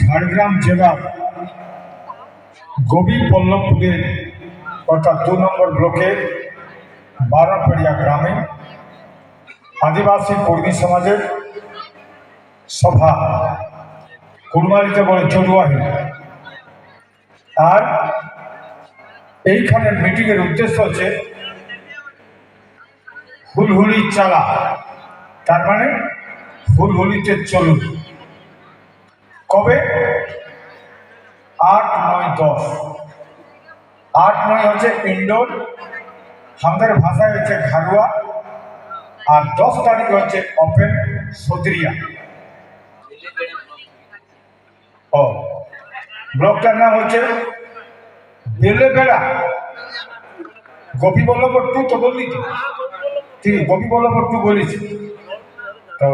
ঝাড়গ্রাম জেলার গভীর পল্লবপুরের অর্থাৎ দু নম্বর ব্লকের বারাপড়িয়া গ্রামে আদিবাসী কর্মী সমাজের সভা কুরমালিতে বলে চড়ুয়াহি আর এইখানে মিটিংয়ের উদ্দেশ্য হচ্ছে হুলহুলি চালা। তার মানে হুলহুলিতে চলুন। কবে? আট, নয়, দশ। আট, নয় হচ্ছে ইন্ডোর আমাদের ভাষায় হচ্ছে ঘাড়ুয়া আর দশ তারিখ হচ্ছে ওপেন সদরিয়া। ও, ব্লকটার নাম হচ্ছে বেলেবেড়া। গোপী বল্লভ টু তো বললি তো? ঠিক, গোপী বল্লভ টু বলিস তো,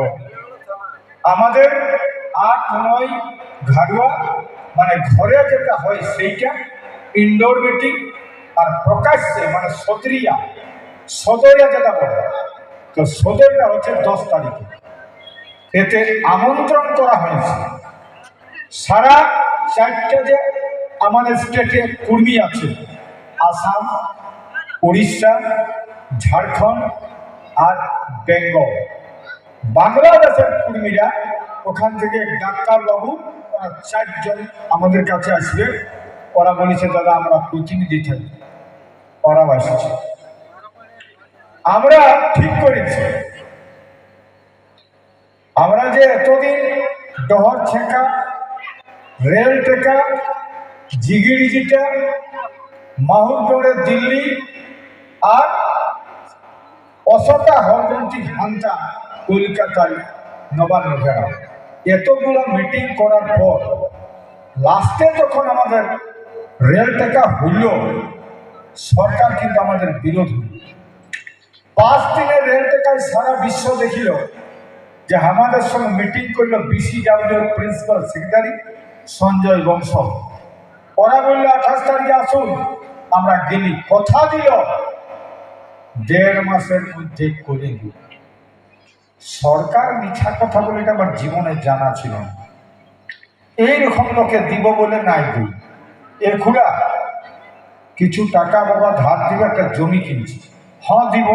আমাদের আট, নয় ঘাড়ুয়া মানে ঘরে যেটা হয় সেইটা ইনডোর মিটিং আর প্রকাশ্যে মানে সদরিয়া সদরিয়া যেটা বলে। তো সদরিয়া হচ্ছে দশ তারিখে। এতে আমন্ত্রণ করা হয়েছে। সারা চারটে যে আমাদের স্টেটে কর্মী আছে, আসাম, উড়িষ্যা, ঝাড়খণ্ড আর বেঙ্গল। বাংলাদেশের কর্মীরা ওখান থেকে ডাক্তারবাবু ওরা চারজন আমাদের কাছে আসবে। ওরা বলেছে, দাদা, আমরা প্রতিনিধি থাকি ওরাও এসেছে আমরা ঠিক করেছি। আমরা যে এতদিন ডহর ছেঁকা, রেল টেকা জিগিড়ি জিটা মাহুরগড়ে দিল্লি আর অসতা হরগন্তি ঘান্টা কলকাতায় নবান্ন ঘেরা এতগুলো মিটিং করার পর লাস্টে যখন আমাদের রেল টাকা হইল, সরকার কিন্তু আমাদের বিরোধী। পাঁচ দিনের রেল টাকায় সারা বিশ্ব দেখিল যে আমাদের সঙ্গে মিটিং করল বিসিডাব্লিউ প্রিন্সিপাল সেক্রেটারি সঞ্জয় বংশ। ওরা বলল, আঠাশ তারিখে আসুন, আমরা গেলি। কথা দিল। দেড় মাসের মধ্যে করে দিল। সরকার মিথ্যা কথা বলে এটা আমার জীবনে জানা ছিল এইরকম লোকে দিব বলে নাই দিই। এর খুড়া, কিছু টাকা বাবা ধার দিব, একটা জমি কিনছি। হ্যাঁ দিব।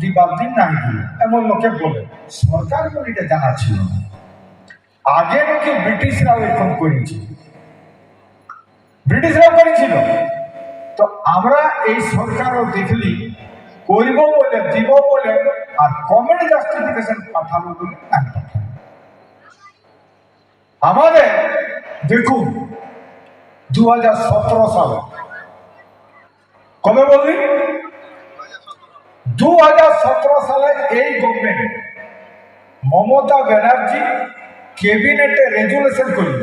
দিবার দিন নাই দিব এমন লোকে বলে। সরকার বলে এটা জানা ছিল আগে নাকি ব্রিটিশরাও এরকম করেছে। ব্রিটিশরাও করেছিল। তো আমরা এই সরকারও দেখলি, করব বলে, দিব বলে আর কমেন্ট জাস্টিফিকেশন পাঠানো বলে আমাদের দেখুন দু হাজার সতেরো সালে। কবে বললি? দু হাজার সতেরো সালে এই গভর্নমেন্ট মমতা ব্যানার্জি ক্যাবিনেটে রেজুলেশন করল।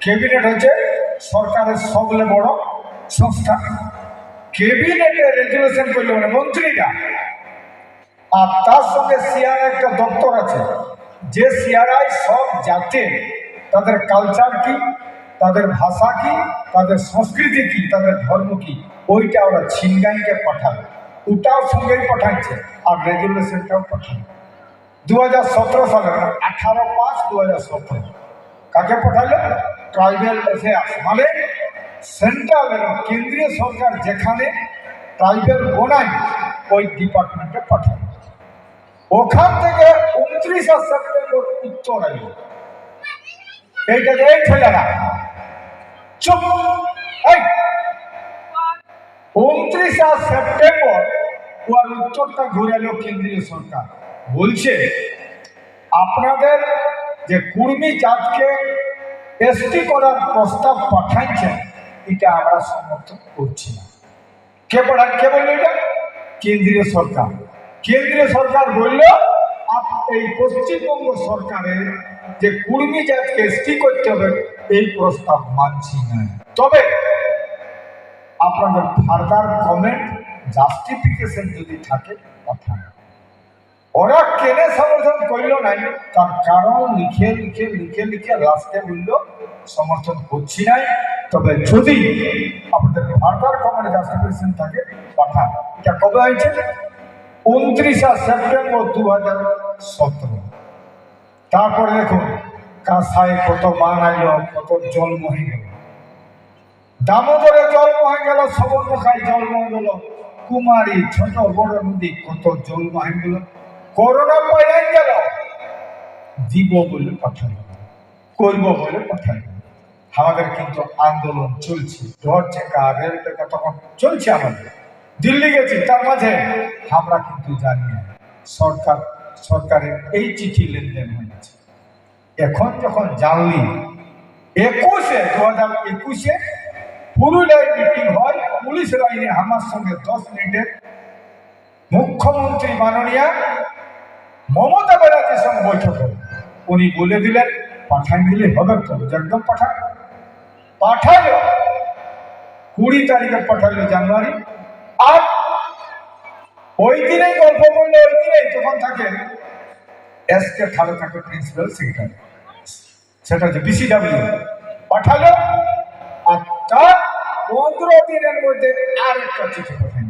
ক্যাবিনেট হচ্ছে সরকারের সবলে বড় সংস্থা। ক্যাবিনেটে রেজুলেশন করল মানে মন্ত্রীরা। আর তার সঙ্গে সিআর একটা দপ্তর আছে। যে সিআরআই সব জাতে তাদের কালচার কি, তাদের ভাষা কি, তাদের সংস্কৃতি কি, তাদের ধর্ম কি, ওইটা ওরা ছিনগাইকে পাঠাবে। ওটাও সঙ্গেই পাঠাচ্ছে আর রেজুলেশনটাও পাঠাবে। দু হাজার সতেরো সালে আঠারো পাঁচ দু হাজার সতেরো। কাকে পাঠালো? ট্রাইবেল অ্যাফেয়ার্স মানে সেন্ট্রাল এবং কেন্দ্রীয় সরকার যেখানে ট্রাইবেল বোনায়, ওই ডিপার্টমেন্টে পাঠাবে ওখান থেকে উনত্রিশে সেপ্টেম্বর উত্তর এলো এইটা এই ছেলেরা। চুপ। উনত্রিশে সেপ্টেম্বর ওর উত্তরটা ঘুরে এলো কেন্দ্রীয় সরকার। বলছে, আপনাদের যে কুর্মী জাতকে এসটি করার প্রস্তাব পাঠাইছেন, এটা আমরা সমর্থন করছি না। কে পড়ান কে বলল এটা? কেন্দ্রীয় সরকার। কেন্দ্রীয় সরকার বলল এই পশ্চিমবঙ্গ সরকারের যে কুর্মী জাতকে এসটি করতে হবে, এই প্রস্তাব মানছি না। তবে আপনাদের ফার্দার কমেন্ট, জাস্টিফিকেশন যদি থাকে, কথা ওরা কেনে সমর্থন করল নাই তার কারণ লিখে লিখে লিখে লিখে লাস্টে বলল, সমর্থন করছি নাই। তবে যদি আপনাদের ফার্দার কমেন্ট জাস্টিফিকেশন থাকে পাঠান এটা কবে হয়েছে? উনত্রিশে সেপ্টেম্বর দু হাজার সতেরো। তারপরে দেখুন, কাঁসায় কত বান আইলো, কত জল বহে গেল। দামোদরে জল বহে গেল সবর্ণখায় জল বহে গেল। কুমারী, ছোট বড় নদী, কত জল বহে গেল। করোনা পয়লাই গেল। দিব বলে পাঠালো। করব বলে পাঠালো। আমাদের কিন্তু আন্দোলন চলছে। ঝড় চেকা রেল টেকা তখন চলছে আমাদের। দিল্লি গেছি, তার মাঝে আমরা কিন্তু জানি না। সরকার, সরকারের এই চিঠি লেনদেন হয়েছে। এখন যখন জানলি, একুশে দু হাজার একুশে পুরুলিয়ায় মিটিং হয়, পুলিশ লাইনে আমার সঙ্গে দশ মিনিটের মুখ্যমন্ত্রী মাননীয়া মমতা ব্যানার্জির সঙ্গে বৈঠক উনি বলে দিলেন, পাঠান দিলে হবে তো একদম পাঠান। পাঠালো, কুড়ি তারিখে পাঠালো জানুয়ারি। আর ওই দিনেই গল্প করলে ওই দিনেই তখন থাকে, এস কে থার্ড থাকে প্রিন্সিপাল সেক্রেটারি সেটা হচ্ছে বিসিডাব্লিউ পাঠালো, আর তার পনেরো দিনের মধ্যে আর একটা চিঠি পাঠান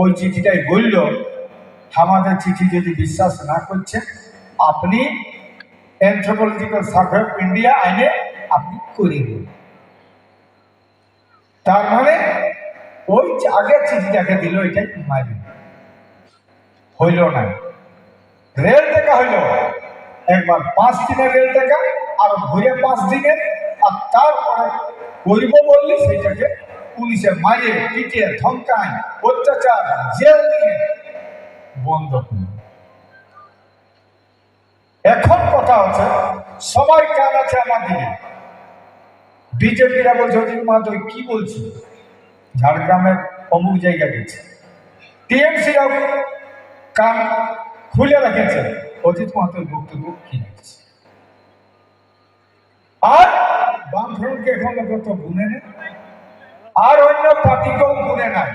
ওই চিঠিটাই বলল, আমাদের চিঠি যদি বিশ্বাস না করছে, আপনি অ্যান্থ্রোপোলজিক্যাল সার্ভে অফ ইন্ডিয়া আইনে আপনি করে দিন। তার মানে ওই যে আগের চিঠিটাকে দিল, এটাই মারি হইল না। রেল টাকা হইল। একবার পাঁচ দিনের রেল টাকা, আর ঘুরে পাঁচ দিনের, আর তারপরে করব বললি সেটাকে পুলিশে মারে পিটিয়ে, ধমকায়, অত্যাচার, জেল নিয়ে বন্ধ এখন কথা হচ্ছে, সবাই কান আছে আমার দিকে। বিজেপিরা বলছে অজিত মাহাতো কি বলছি? ঝাড়গ্রামের অমুক জায়গা গেছে। টিএমসিরাও কান খুলে রেখেছে, অজিত মাহাতোর বক্তব্য কি আছে আর বামফ্রন্টকে এখন লোক তো গুনে নেই আর অন্য পার্টিকেও গুনে নাই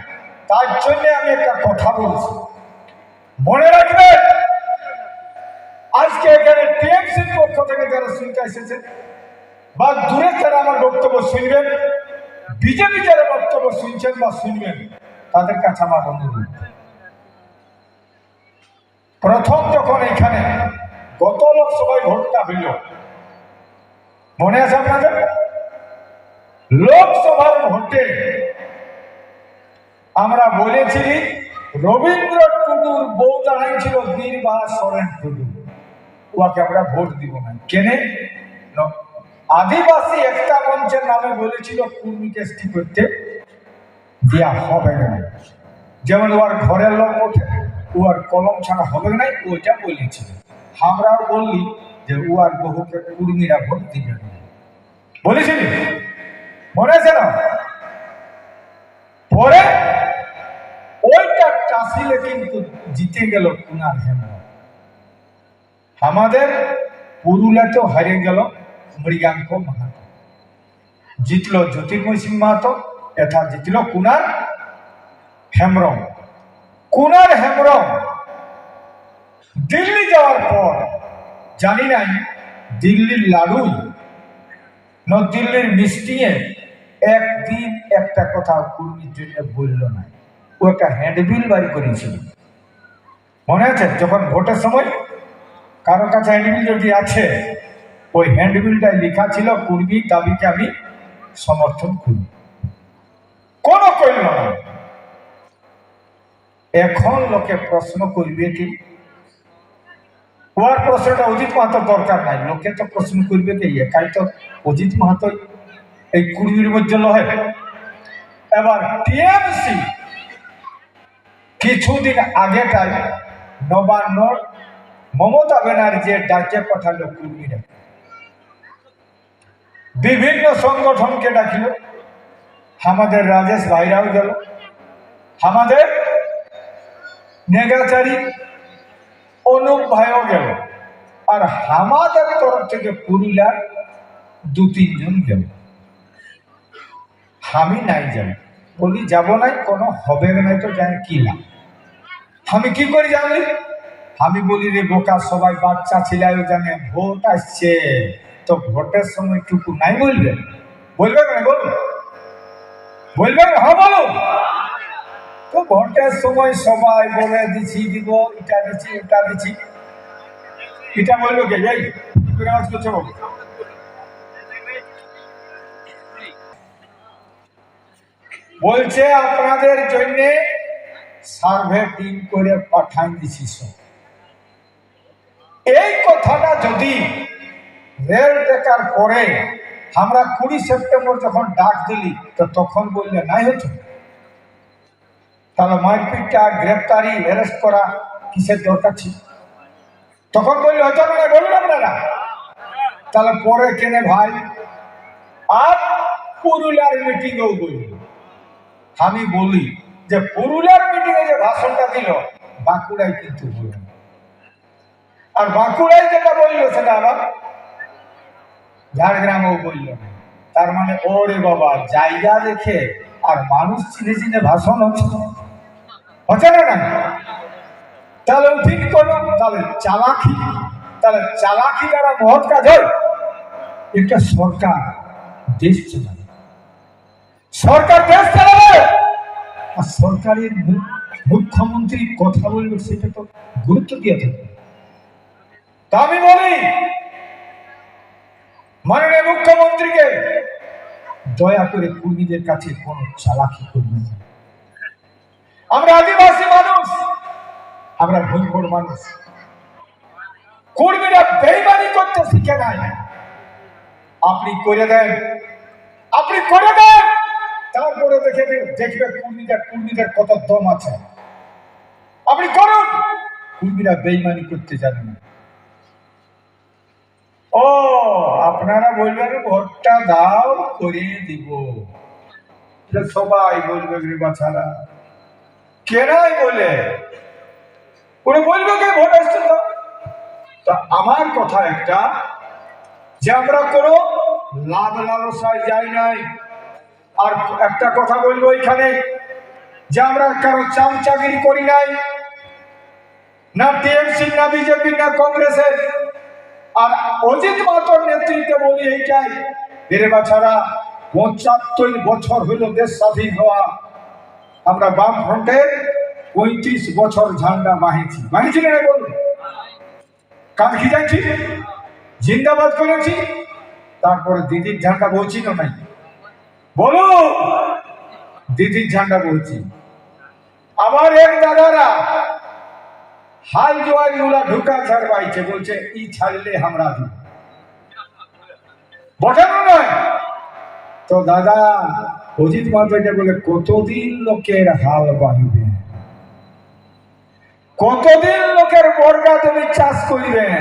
তার জন্য আমি একটা কথা বলছি। মনে রাখবেন, আজকে এখানে টিএমসির পক্ষ থেকে যারা শুনতে এসেছে বা দূরে যারা আমার বক্তব্য শুনবেন বিজেপি যারা বক্তব্য শুনছেন বা শুনবেন, তাদের কাছে আমার অনুরোধ। প্রথম যখন এখানে গত লোকসভায় ভোটটা হইল, মনে আছে আপনাদের? লোকসভার ভোটে আমরা বলেছি রবীন্দ্র টুডুর বউ দাঁড়াইছিল বীরবা সরেন টুডু ওকে আমরা ভোট দিব না। কেনে? আদিবাসী একটা মঞ্চের নামে বলেছিল কুর্মীকে স্থির করতে দেওয়া হবে না। যেমন ওর ঘরের লোক ওঠে, ওর কলম ছাড়া হবে না, ওইটা বলেছিল আমরাও বললি যে ওর বহুকে কুর্মীরা ভোট দিবে বলেছিলি? মনে আছে না? পরে ওইটা টাসিলে কিন্তু জিতে গেল কুনার হেমরা আমাদের পুরুলিয়াতেও হারিয়ে গেল। মৃগাঙ্ক মাহাতো। জিতল জ্যোতির্ময় সিং মাহাতো এটা জিতল কুনার হেমরম। কুনার হেমরম দিল্লি যাওয়ার পর জানি নাই দিল্লির লাড়ুই। ন, দিল্লির মিষ্টিয়ে একদিন একটা কথা কুর্মির জন্য বলল না ও একটা হ্যান্ডবিল বাড়ি করেছিল। মনে আছে? যখন ভোটের সময় কারও কাছে হ্যান্ডবিল যদি আছে ওই হ্যান্ডবিলটায় লেখা ছিল, কুর্মী দাবিকে আমি সমর্থন করি। কোনো করল এখন লোকে প্রশ্ন করবে কি? ওর প্রশ্নটা অজিত মাহাতোর দরকার নাই। লোকে তো প্রশ্ন করবে কি, একাই তো অজিত মাহাতো এই কুড়ির মধ্যে নয় এবার টিএমসি কিছুদিন আগেটাই নবান্ন মমতা ব্যানার্জি ডাকে পাঠালো কুর্মীরা। বিভিন্ন সংগঠনকে ডাকিল। আমাদের রাজেশ ভাইরাও গেল। আমাদের নেগাচারী অনুপ ভাইও গেল। আর আমাদের তরফ থেকে পুরুলিয়ার দু তিনজন গেল। আমি নাই যাই বলি, যাব নাই, কোনো হবে নাই তো জানি কি না আমি কি করি জানলি? আমি বলি, রে বোকা, সবাই বাচ্চা ছেলেও জানে, ভোট আসছে। তো ভোটের সময় টুকু নাই বলবে? বলবে না বলবে। বলবে হ্যাঁ বলো। তো ভোটের সময় সবাই বলে, দিছি, দিব এটা দিচ্ছি ওটা দিচ্ছি এটা বলব কে? যাই বলছে, আপনাদের জন্য সার্ভে টিম করে পাঠাই দিছি। এই কথাটা যদি রেল টেকার পরে আমরা কুড়ি সেপ্টেম্বর যখন ডাক দিলি, তো তখন বললে, নাই হচ্ছে। তাহলে মারপিটটা, গ্রেপ্তারি, অ্যারেস্ট করা কিসের দরকার ছিল? তখন বললে, হয়তো না বলুন আপনারা তাহলে পরে কেনে ভাই? আর পুরুলিয়ার মিটিংয়েও বলি আমি বলি যে পুরুলিয়ার মিটিংয়ে যে ভাষণটা দিল, বাঁকুড়ায় কিন্তু বলল আর বাঁকুড়ায় যেটা বলল, সেটা আবার ঝাড়গ্রামেও বলল না। তার মানে ওরে বাবা, জায়গা দেখে আর মানুষ চিনে চিনে ভাষণ হচ্ছে। হচ্ছে না না তাহলে ঠিক করল তাহলে চালাকি তাহলে চালাকি দ্বারা মহৎ কাজ হয়। এটা সরকার দেশ চালাবে। সরকার দেশ চালাবে। আর সরকারের মুখ্যমন্ত্রী কথা বলবে, সেটা তো গুরুত্ব দিয়ে থাকবে। তা আমি বলি মাননীয় মুখ্যমন্ত্রীকে দয়া করে কর্মীদের কাছে কোন চালাকি করবেন আমরা আদিবাসী মানুষ, আমরা ভূমিপুর মানুষ। কর্মীরা বেইমানি করতে শিখে নাই। আপনি করে দেন, আপনি করে দেন। তারপরে দেখে দেখবে কর্মীদের কর্মীদের কত দম আছে। আপনি করুন। কর্মীরা বেইমানি করতে জানে না। ও, আপনারা বলবেন ভোটটা দাও, করিয়ে দিব। সবাই বলবে রে বাছারা কেনাই বলে? ওরা বলবে কে ভোট আসছে তো? তা আমার কথা একটা, যে আমরা কোনো লাভ লালসায় যাই নাই। আর একটা কথা বলব এখানে, যে আমরা কারও চামচাগিরি করি নাই। না টিএমসি, না বিজেপি, না কংগ্রেসের। আর অজিত মাতর নেতৃত্বে বলি এইটাই এরে বাছারা, পঁচাত্তর বছর হইল দেশ স্বাধীন হওয়া। আমরা বাম ফ্রন্টের পঁয়ত্রিশ বছর ঝান্ডা বাহিছি বাহিছি না বলুন কাজ কি যাচ্ছি জিন্দাবাদ করেছি। তারপরে দিদির ঝান্ডা বলছি না নাই? বলো। দিদির ঝান্ডা বলছি। আবার এক দাদারা হাল জোয়ারগুলা ঢুকা ছাড়বাইছে, বলছে, ই ছাড়লে আমরা দিব। বটানো নয়। তো দাদা, অজিত মাতাকে বলে, কতদিন লোকের হাল বাহিবে? কতদিন লোকের বর্গা তুমি চাষ করিবেন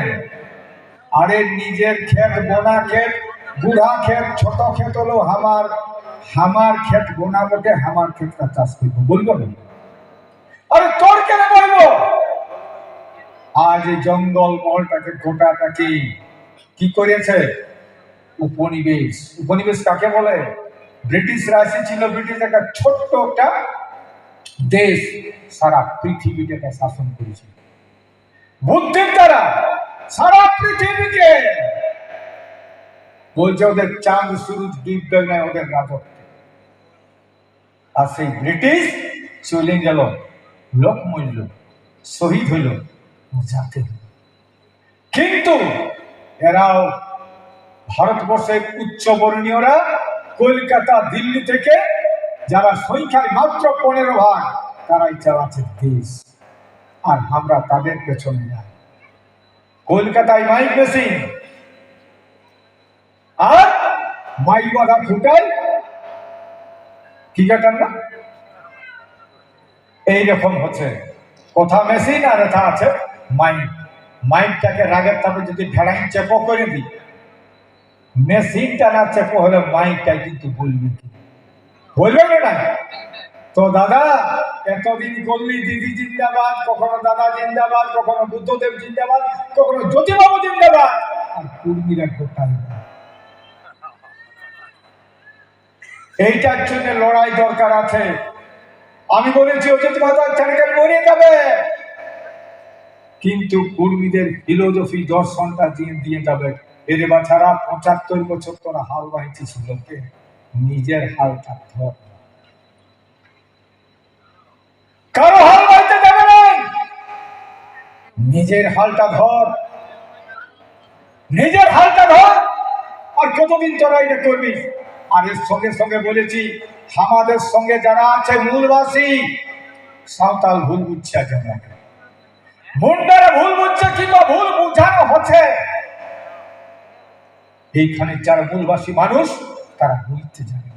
আরে, নিজের ক্ষেত, বোনা ক্ষেত বুড়া ক্ষেত, ছোট ক্ষেত হলো আমার আমার ক্ষেত, বোনা বটে, আমার ক্ষেতটা চাষ করব। বলব না। আরে, তোর আজ এই জঙ্গল মহলটাকে, গোটাটাকে কি করেছে? উপনিবেশ। উপনিবেশ কাকে বলে? ব্রিটিশরা এসেছিল ব্রিটিশ একটা ছোট্ট একটা দেশ সারা পৃথিবীটাকে শাসন করেছিল। বুদ্ধির দ্বারা সারা পৃথিবীকে বলছে ওদের চাঁদ, সুরুজ ডিপবে না ওদের রাজত্ব। আর সেই ব্রিটিশ চলে গেল লোক মূল্য শহীদ হইল যাতে কিন্তু এরাও ভারতবর্ষের উচ্চ বর্ণীয়রা কলকাতা, দিল্লি থেকে যারা সংখ্যায় মাত্র পনেরো ভাগ, তারাই চালাচ্ছে দেশ। আর আমরা তাদের পেছনে যাই কলকাতায় মাইক মেশিন আর মাইক বাধা কি কাটান না এইরকম হচ্ছে। কথা মেশিন আর এটা আছে। মাইক মাইন্ডটাকে রাগের তাপে যদি ভেড়াই চেপো করে দিই, মেশিনটা না চেপো হলে মাইকটাই কিন্তু বলবে কি? বলবে না তো দাদা, এতদিন করলি দিদি জিন্দাবাদ, কখনো দাদা জিন্দাবাদ, কখনো বুদ্ধদেব জিন্দাবাদ, কখনো জ্যোতিবাবু জিন্দাবাদ, আর কুর্মীরা গোটাই এইটার জন্য লড়াই দরকার আছে। আমি বলেছি, অজিত মাতার চ্যানেল মরে যাবে। কিন্তু কর্মীদের ফিলোজফি, দর্শনটা দিয়ে দিয়ে যাবে। এর বাছারা পঁচাত্তর বছর তোরা হাল বাহিছিস লোকে নিজের হালটা ধর। কারও হাল বাহিতে যাবে নিজের হালটা ধর। নিজের হালটা ধর। আর কতদিন তোরা এটা করবি? আর এর সঙ্গে সঙ্গে বলেছি, আমাদের সঙ্গে যারা আছে মূলবাসী, সাঁওতাল ভুল বুঝছে আজ মুন্ডারা ভুল বুঝছে কিংবা ভুল বুঝানো হচ্ছে? এইখানে যারা মূলবাসী মানুষ, তারা বুঝতে জানে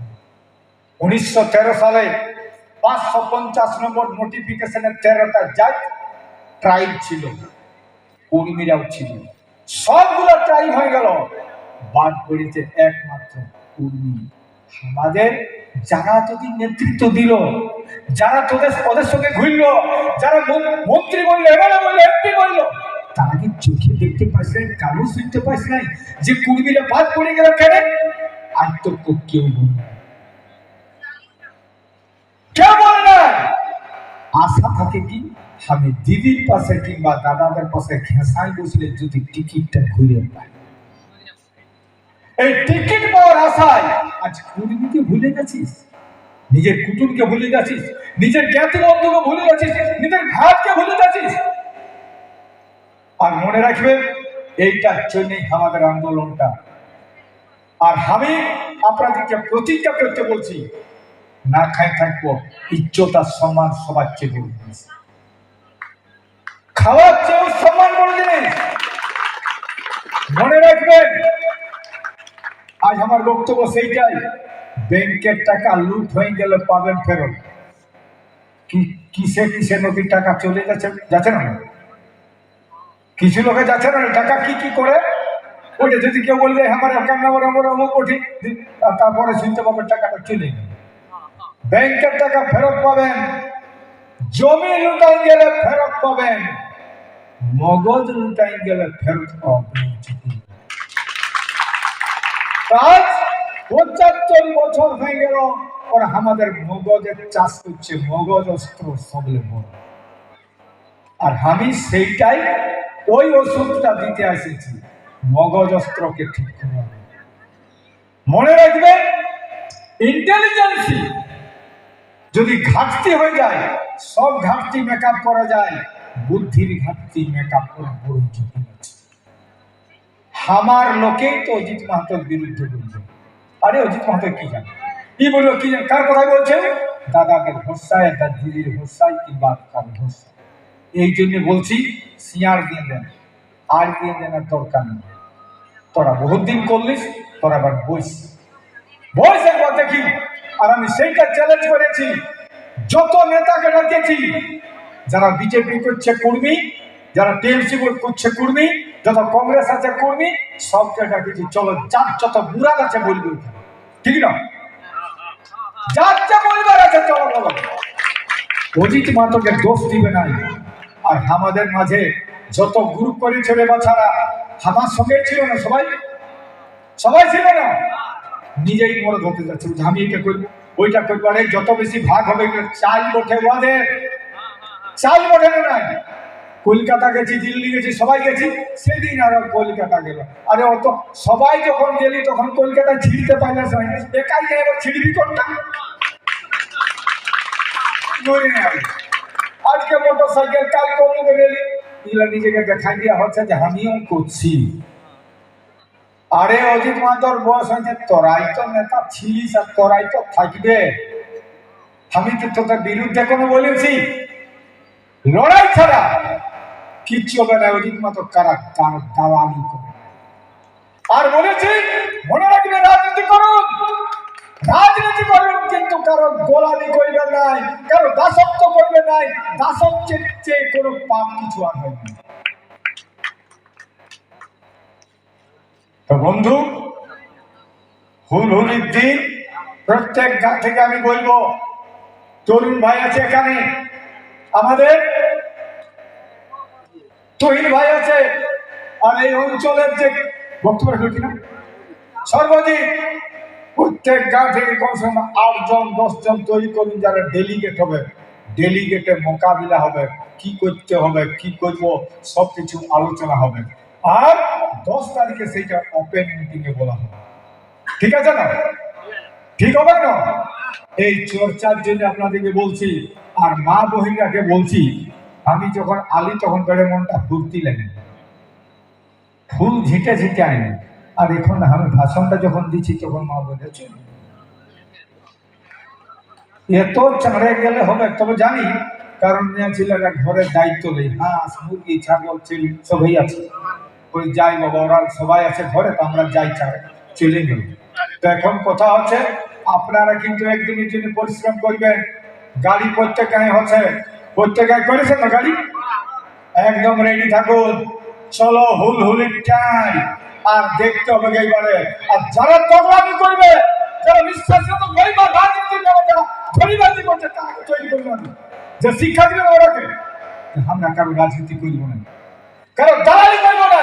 উনিশশো তেরো সালে পাঁচশো পঞ্চাশ নম্বর নোটিফিকেশনের তেরোটা জাত ট্রাইব ছিল। কর্মীরাও ছিল। সবগুলো ট্রাইব হয়ে গেল। বাদ পড়েছে একমাত্র কর্মী। আমাদের যারা তোদের নেতৃত্ব দিল, যারা তোদের সঙ্গে ঘুরল, যারা মন- মন্ত্রী বলল এমএলএ বলল, এমপি বলল, তারা কি চোখে দেখতে পাইছে নাই কারও শুনতে পাইছে নাই যে কুর্মীরা বাদ পড়ে গেল কেন? আজ তো কেউ বলবে না। কেউ বলে না। আশা থাকে কি? আমি দিদির পাশে কিংবা দাদাদের পাশে ঘেঁষায় বসলে যদি টিকিটটা ঘুরে পাই। এই টিকিট পাওয়ার আশায় আজ কুর্মীকে ভুলে গেছিস? নিজের কুটুমকে ভুলে গেছিস? নিজের জ্ঞাতি ভুলে গেছিস? নিজের ঘাটকে ভুলে গেছিস? আর মনে রাখবে, এইটার জন্যই আমাদের আন্দোলনটা। আর আমি আপনাদেরকে প্রতিজ্ঞা করতে বলছি, না খাই থাকব আর সম্মান সবার চেয়ে বড় জিনিস। খাওয়ার চেয়েও সম্মান বড় জিনিস। মনে রাখবেন আজ আমার বক্তব্য সেইটাই। ব্যাংকের টাকা লুট হয়ে গেলে পাবেন ফেরত। কি, কিসে কিসে নদীর টাকা চলে যাচ্ছে যাচ্ছে না? কিছু লোকে যাচ্ছে না, টাকা কি কি করে? ওইটা যদি কেউ বলবে আমার অ্যাকাউন্ট নাম্বার আমার অমুক আর তারপরে শুনতে পাবেন টাকাটা চলে ব্যাংকের টাকা ফেরত পাবেন। জমি লুটাই গেলে ফেরত পাবেন। মগজ লুটাই গেলে ফেরত পাবেন আজ পঁচাত্তর বছর হয়ে গেল, ওরা আমাদের মগজের চাষ করছে, মগজ, অস্ত্র, সবলে বড় আর আমি সেইটাই ওই ওষুধটা দিতে এসেছি, মগজ, অস্ত্রকে ঠিক করে মনে রাখবেন ইন্টেলিজেন্সি যদি ঘাটতি হয়ে যায়, সব ঘাটতি মেকআপ করা যায়, বুদ্ধির ঘাটতি মেকআপ করা বড় আমার লোকেই তো অজিত মাহাতোর বিরুদ্ধে বলছে। আরে অজিত মাহাতো কি জানে? কি বলল, কি জানে? কার কথাই বলছে? দাদাকে ভরসায় তার দিদির ভরসায় কিংবা কার ভরসায়। এই জন্য বলছি, সিয়ার দিয়ে দেন। আর দিয়ে দেন আর দরকার নেই। তোরা বহুত দিন করলিস, তোরা আবার বইস। বয়স একবার দেখি। আর আমি সেইটা চ্যালেঞ্জ করেছি। যত নেতাকে ডাকেছি, যারা বিজেপি করছে কর্মী, যারা টিএমসি করছে কর্মী যত কংগ্রেস আছে, কর্মী, সব সবকে ডাকেছি চলো, যার যত বুড়া আছে বলবি ঠিক না? যার যা বলবার আছে, চলো বলো। অজিত মাতকে দোষ দিবে নাই। আর আমাদের মাঝে যত গ্রুপ করে ছেলে বাচ্চারা আমার সঙ্গে ছিল না সবাই? সবাই ছিল না? নিজেই মরদ হতে যাচ্ছে আমি এটা করব ওইটা করব যত বেশি ভাগ হবে, চাল ওঠে ওদের চাল ওঠে না কলকাতা গেছি দিল্লি গেছি সবাই গেছি, সেদিন আর কলকাতা গেল। আরে অত সবাই যখন গেলি, তখন কলকাতা ছিঁড়তে পারলে একাই গেলে এবার ছিঁড়বি কোনটা। আজকে মোটর সাইকেল কাল কমুক রেলি। এগুলা নিজেকে দেখাই দেওয়া হচ্ছে যে, আমিও করছি। আরে অজিত মাতর বয়স হয়েছে, তোরাই তো নেতা ছিলিস আর তোরাই তো থাকবে। আমি তো তোদের বিরুদ্ধে কোনো বলেছি? লড়াই ছাড়া। কিচ্ছু হবে না অজিত মাতর কারা কার দালালি করে আর বলেছি মনে রাখবে, রাজনীতি করুন। রাজনীতি করুন, কিন্তু কারও গোলামি করবে নাই কারও দাসত্ব করবে নাই দাসত্বের চেয়ে কোনো পাপ কিছু আর না। তো বন্ধু হুল হুলির দিন, প্রত্যেক থেকে আমি বলব, তরুণ ভাই আছে এখানে। আমাদের তহিন ভাই আছে, আর এই অঞ্চলের যে বক্তব্য রাখল কিনা? সর্বজিৎ, প্রত্যেক গাঁ থেকে কমসে কম আটজন, দশজন তৈরি করুন, যারা ডেলিগেট হবে। ডেলিগেটে মোকাবিলা হবে, কি করতে হবে, কি করব সব কিছু আলোচনা হবে। আর দশ তারিখে সেইটা ওপেন মিটিং এ বলা হবে। ঠিক আছে না? ঠিক হবে না? এই চর্চার জন্য আপনাদেরকে বলছি, আর মা বহিরাকে বলছি আমি যখন আলি তখন বেড়ে মনটা ফুর্তি লাগে। ফুল ঝিটে ঝিটে আইনি আর এখন আমি ভাষণটা যখন দিচ্ছি, তখন মা বলেছে এত চাঁড়ে গেলে হবে, তবে জানি কারণ মেয়ে ছেলেরা ঘরের দায়িত্ব নেই। হাঁস মুরগি, ছাগল, চিল সবই আছে। ওই যাই বাবা, ওরা সবাই আছে ঘরে, তো আমরা যাই চাই চলে গেল তো এখন কথা হচ্ছে, আপনারা কিন্তু একদিনের জন্য পরিশ্রম করবেন। গাড়ি প্রত্যেকায় হচ্ছে প্রত্যেকায় করেছে তো গাড়ি একদম রেডি থাকুন চলো, হুল হুলির আর দেখতে হবে এইবারে আর যারা তগলামি করবে, যারা বিশ্বাসগত শিক্ষার্থীরা রাজনীতি শিক্ষা ওরাকে। আমরা কারও রাজনীতি করব না। কারও দালালি করব না।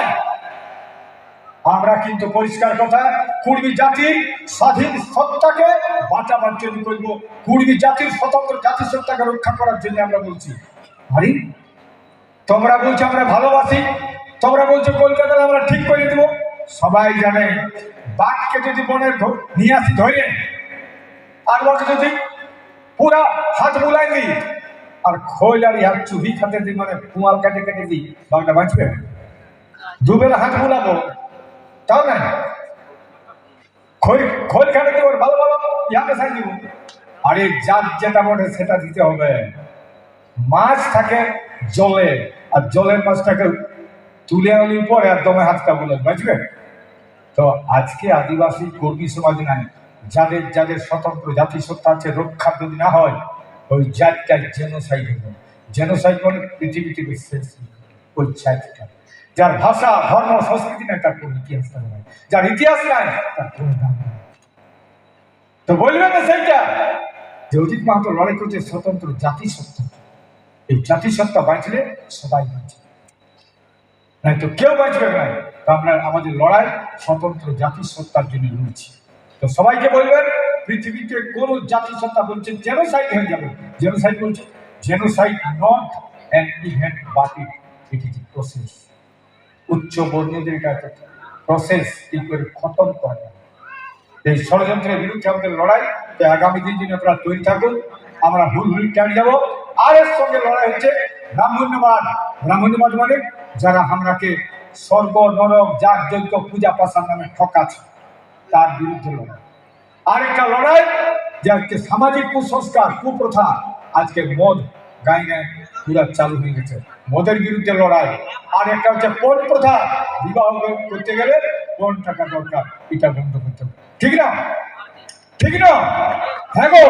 আমরা কিন্তু পরিষ্কার কথা, কুর্মী জাতির স্বাধীন সত্তাকে বাঁচাবার জন্য করব। কুর্মী জাতির স্বতন্ত্র জাতির সত্তাকে রক্ষা করার জন্য আমরা বলছি। আরে, তোমরা বলছো আমরা ভালোবাসি, তোমরা বলছো কলকাতায় আমরা ঠিক করে দেবো। সবাই জানে, বাঘকে যদি ধ- নিয়ে আসি ধরে, আর ওকে যদি পুরা হাত বুলাই দিই, আর খোল আর হাত চুহি খাতে দিই মানে কুমাল কাটে কেটে দিই, বাঘটা বাঁচবে? দুবেলা হাত বুলাবো। তাও না। খোল খোল খাটে দেবো ভালো ভালো সাই দিব? আরে যার যেটা বলে সেটা দিতে হবে। মাছ থাকে জলে, আর জলের মাছটাকে তুলে আনলি পরে আর দমে হাতটা বলে বুঝবে তো আজকে আদিবাসী কর্মী সমাজ নাই। যাদের যাদের স্বতন্ত্র জাতিসত্তা আছে, রক্ষা যদি না হয়, ওই জাতটা জেনোসাইড হবে। জেনোসাইড মানে পৃথিবীতে শেষ ওই জাতিটা। যার ভাষা, ধর্ম, সংস্কৃতি নাই, তার কোনো ইতিহাস থাকে না যার ইতিহাস নাই, তার কোনো নেই। তো বলবেন না সেইটা, যে অজিত মাহাতো লড়াই করছে স্বতন্ত্র জাতিসত্তা। এই জাতিসত্তা বাঁচলে সবাই বাঁচবে। নাই তো কেউ বাঁচবে না। আমরা আমাদের লড়াই স্বতন্ত্র জাতিসত্তার জন্য লড়ছি। তো সবাইকে বলবেন, পৃথিবীতে কোন জাতিসত্তা বলছে জেনোসাইড হয়ে যাবে। জেনোসাইড বলছে genocide not an event but it it is process উচ্চ বর্ণীয়দের কাছে প্রসেস কি করে খতম করা যায়? এই ষড়যন্ত্রের বিরুদ্ধে আমাদের লড়াই, তো আগামী দিন দিন আপনারা তৈরি থাকুন, আমরা হুল হুল চালিয়ে যাব। আর এর সঙ্গে লড়াই হচ্ছে ব্রাহ্মণ্যবাদ। ব্রাহ্মণ্যবাদ মানে যারা আমরাকে স্বর্গ নরক যাগ যজ্ঞ পূজা পাশার নামে ঠকাচ্ছে, তার বিরুদ্ধে লড়াই। আরেকটা লড়াই, যে আজকে সামাজিক কুসংস্কার, কুপ্রথা, আজকে মদ গায়ে গায়ে পুরা চালু হয়ে গেছে। মদের বিরুদ্ধে লড়াই। আর একটা হচ্ছে কোন প্রথা? বিবাহ করতে গেলে কোন টাকা দরকার? এটা বন্ধ করতে হবে। ঠিক না? ঠিক না? হ্যাঁ গো।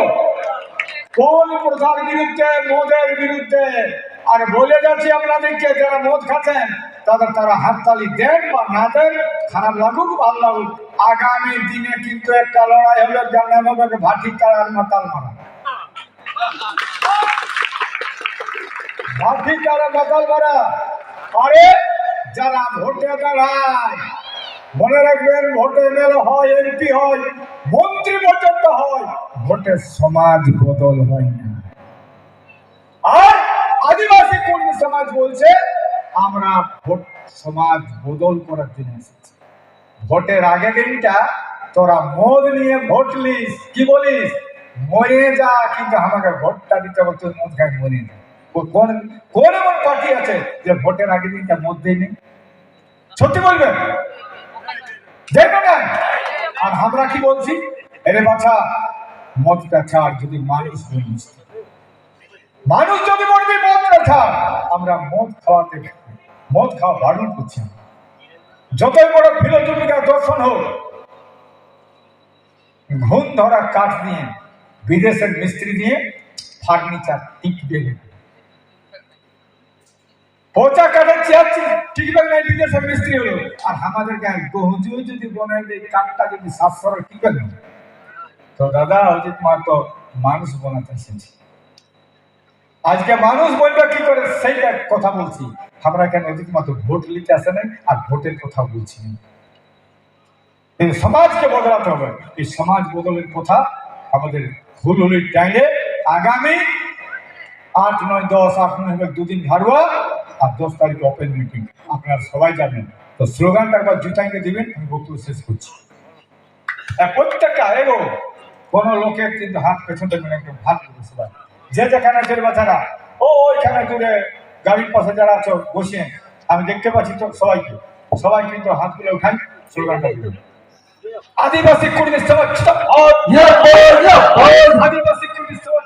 কোন প্রথার বিরুদ্ধে? মদের বিরুদ্ধে। আর বলে যাচ্ছি আপনাদেরকে, যারা মদ খাচ্ছেন, তাদের তারা হাততালি দেন বা না দেন, খারাপ লাগুক ভালো লাগুক, আগামী দিনে কিন্তু একটা লড়াই যার নাম হবে ভাটি তারা মাতাল মারা। ভাটি তারা মাতাল মারা আরে, যারা ভোটে দাঁড়ায়, মনে রাখবেন ভোটে এমএল হয়, এমপি হয়, মন্ত্রী পর্যন্ত হয়, ভোটে সমাজ বদল হয় না। আর আদিবাসী কর্মী সমাজ বলছে, আমরা ভোট সমাজ বদল করার জন্য এসেছি। ভোটের আগে দিনটা তোরা মদ নিয়ে ভোট লিস কি বলিস? মরে যা, কিন্তু আমাকে ভোটটা দিতে তুই মদ খাই মরে যা। কোন কোন এমন পার্টি আছে যে ভোটের আগে দিনটা মদ দেয়নি? সত্যি বলবেন? আর আমরা কি বলছি? এরে বাছা মদটা ছাড় যদি মানুষ মানুষ যদি মরবে মদটা ছাড়, আমরা মদ খাওয়াতে মদ খাওয়া বারণ করছি। যতই বড় ফিলোজফিকার দর্শন হোক, ঘুম ধরা কাঠ নিয়ে, বিদেশের মিস্ত্রি দিয়ে ফার্নিচার টিকবে না। পচা কাঠের চেয়ার চি- টিকবে না বিদেশের মিস্ত্রি হলো। আর আমাদের গায়ে গহুজুও যদি বনে দেয় কাঠটা যদি সাতশোর টিকবে না তো দাদা, অজিত মাহাতো মানুষ বানাতে এসেছে। আজকে মানুষ বলবে কি করে? সেইটা কথা বলছি। আমরা কেন অজিত মাত্র ভোট নিতে আসে নাই আর ভোটের কথা বলছি না। এই সমাজকে বদলাতে হবে। এই সমাজ বদলের কথা আমাদের হুল হুলির টাইমে আগামী আট, নয়, দশ, আট, নয় দুদিন ধারুয়া আর দশ তারিখ ওপেন মিটিং আপনারা সবাই জানেন। তো স্লোগানটা একবার জুতাইকে দিবেন আমি বক্তব্য শেষ করছি। প্রত্যেকটা এগো কোনো লোকের কিন্তু হাত পেছনটা মেনে একদম দেবে সবাই যে যেখানে আছে বাচ্চারা ও ওইখানে দূরে গাড়ির পাশে যারা আছো বসে। আমি দেখতে পাচ্ছি তো সবাইকে। সবাই কিন্তু হাতগুলো উঠান স্লোগানটা দিবেন। আদিবাসী কর্মী সমাজ আদিবাসী কর্মী সমাজ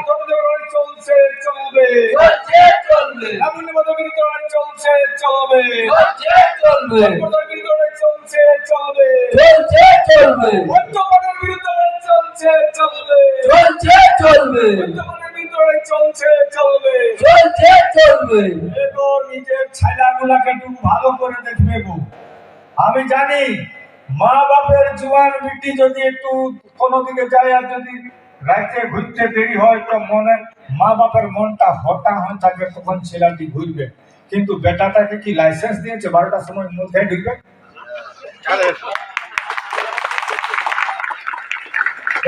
আমি জানি মা বাপের জোয়ান বিটি যদি একটু কোনো দিকে যায় আর যদি রাইতে ঘুরতে দেরি হয়, তো মনে মা বাপের মনটা হতা হয়ে থাকে, তখন ছেলেটি ঘুরবে। কিন্তু বেটাটাকে কি লাইসেন্স দিয়েছে? বারোটার সময় মধ্যে ঢুকবে?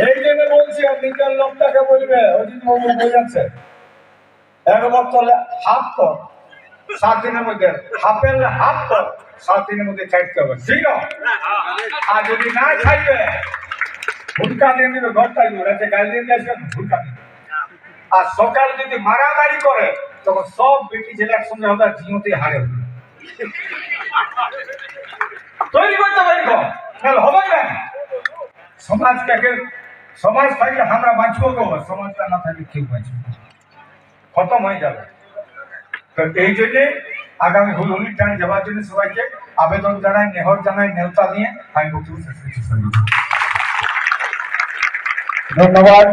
এই জন্য বলছি নিজের লোকটাকে বলবে অজিত বাবু বোঝাচ্ছে। এক বছর হাফ কর সাত দিনের মধ্যে। হাফের হাফ কর সাত দিনের মধ্যে চাইতে হবে। ঠিক আর যদি না খাইবে ভুটকা দিয়ে দিবে। ঘরটা রাতে গাল দিয়ে দিয়ে আসবে দিবে। আর সকালে যদি মারামারি করে, তখন সব বেটি ছেলে একসঙ্গে হবে জিওতে হারে হবে। তৈরি করতে পারি তাহলে হবে না। সমাজটাকে সমাজ থাকলে আমরা বাঁচবো গো সমাজটা না থাকলে কেউ বাঁচবে খতম হয়ে যাবে। এই জন্য আগামী হুলহুলি টান যাওয়ার জন্য সবাইকে আবেদন জানাই, নেহর জানাই, নেওতা নিয়ে আমি বক্তব্য শেষ করছি। ধন্যবাদ।